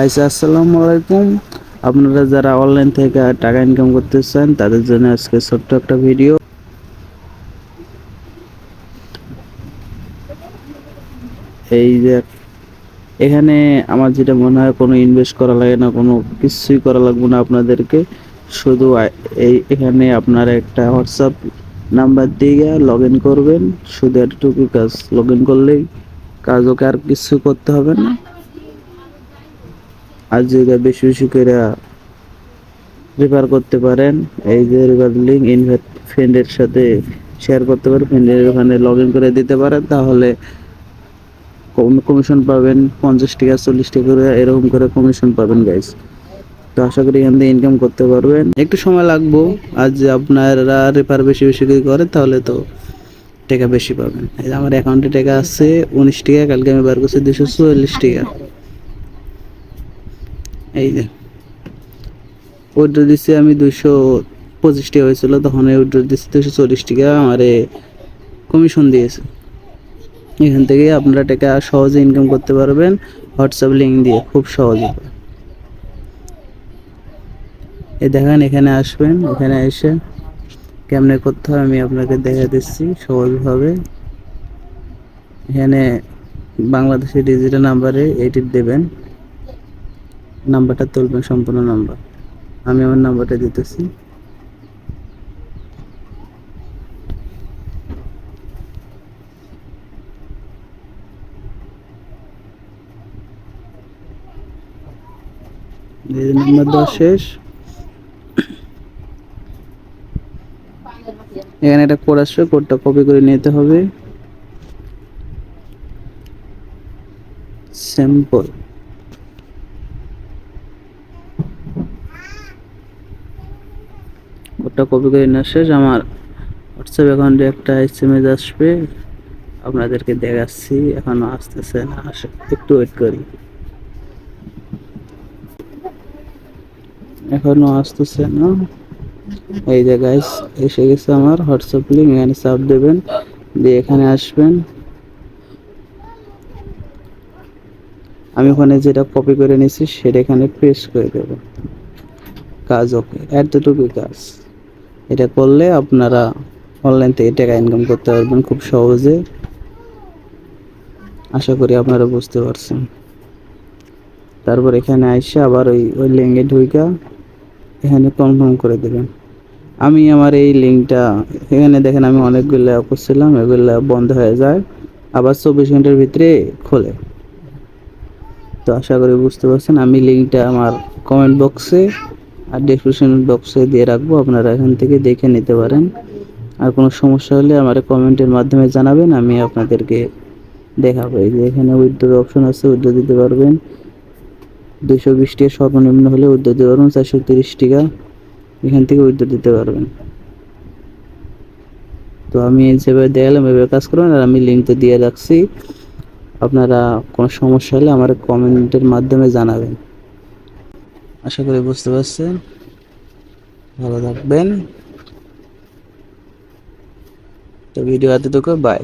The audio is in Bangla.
গাইস আসসালামু আলাইকুম। আপনারা যারা অনলাইন থেকে টাকা ইনকাম করতে চান তাদের জন্য আজকে ছোট্ট একটা ভিডিও এই যে, এখানে আমার যেটা মনে হয়, কোনো ইনভেস্ট করা লাগে না, কোনো কিছুই করা লাগবে না আপনাদেরকে। শুধু এই, এখানে আপনারা একটা হোয়াটসঅ্যাপ নাম্বার দিয়ে লগ ইন করবেন। শুধু এতটুকু কাজ লগ ইন করলেই কাজ ওকে আর কিছু করতে হবে না। আর যেটা বেশি বেশি করে রেফার করতে পারেন, এই যে রেফার লিঙ্ক ইনভাইট ফ্রেন্ডের সাথে শেয়ার করতে পারেন ফ্রেন্ডের ওখানে লগ ইন করে দিতে পারেন, তাহলে কমিশন পাবেন পঞ্চাশ টাকা, চল্লিশ টাকা করে, এরকম করে কমিশন পাবেন গাইস তো আশা করি এখান থেকে ইনকাম করতে পারবেন। একটু সময় লাগবো যে আপনারা রেফার বেশি বেশি করে করেন, তাহলে তো টাকা বেশি পাবেন। আমার অ্যাকাউন্টে টাকা আছে উনিশ টাকা, কালকে আমি বার করছি দুশো চুয়াল্লিশ টাকা। এই যে উইড্রো দিচ্ছি আমি দুশো পঁচিশ টাকা হয়েছিল, তখন উইড্রো দিচ্ছি দুশো চল্লিশ টাকা আমার কমিশন দিয়েছে। এখান থেকে আপনারা টাকা সহজে ইনকাম করতে পারবেন হোয়াটসঅ্যাপ লিঙ্ক দিয়ে, খুব সহজে। এ দেখেন, এখানে আসবেন এখানে এসে কেমনে করতে হয় আমি আপনাকে দেখা দিচ্ছি সহজভাবে। এখানে বাংলাদেশের ডিজিটাল নাম্বারে এটি দেবেন। নাম্বারটা তুলবেন, সম্পূর্ণ নাম্বার। আমি আমার নাম্বারটা দিতেছি। নাম্বার দেওয়া শেষ। এখানে একটা কোড আসবে কোডটা কপি করে নিতে হবে। সিম্পল কোডটা কপি করে নেওয়া শেষ। আমার হোয়াটসঅ্যাপ অ্যাকাউন্টে একটা এস এম এস আসবে। আপনাদেরকে দেখাচ্ছি। এখনও আসতেছে না। আসে, একটু ওয়েট করি। এখনও আসতেছে না। এই যে এসে গেছে আমার হোয়াটসঅ্যাপ লিঙ্ক এখানে চাপ দেবেন। দিয়ে এখানে আসবেন। আমি ওখানে যেটা কপি করে নিয়েছি, সেটা এখানে পেস্ট করে দেব। কাজ ওকে এতটুকুই কাজ। এটা করলে আপনারা অনলাইন থেকে টাকা ইনকাম করতে পারবেন খুব সহজে। আশা করি আপনারা বুঝতে পারছেন। তারপর এখানে আইসে আবার ওই ওই লিঙ্কে ঢুইকা এখানে কনফার্ম করে দেবেন। আমি আমার এই লিঙ্কটা এখানে দেখেন আমি অনেকগুলো করছিলাম, এগুলো বন্ধ হয়ে যায়, আবার চব্বিশ ঘণ্টার ভিতরে খোলে। তো আশা করি বুঝতে পারছেন, আমি লিঙ্কটা আমার কমেন্ট বক্সে আর ডিসক্রিপশন বক্সে দিয়ে রাখব, আপনারা এখান থেকে দেখে নিতে পারেন। আর কোনো সমস্যা হলে আমার কমেন্টের মাধ্যমে জানাবেন, আমি আপনাদেরকে দেখাবো। এই যে এখানে উইথড্রোর অপশন আছে উইথড্রো দিতে পারবেন। দুশো বিশ টাকা সর্বনিম্ন হলে উইথড্রো দিতে পারবেন, চারশো তিরিশ টাকা এখান থেকে উইথড্রো দিতে পারবেন। তো আমি যেভাবে দেখালাম, এভাবে কাজ করবেন, আর আমি লিঙ্কটা দিয়ে রাখছি। আপনারা কোনো সমস্যা হলে আমার কমেন্টের মাধ্যমে জানাবেন। আশা করি বুঝতে পারছেন। ভালো থাকবেন। তো ভিডিও এতটুকু বাই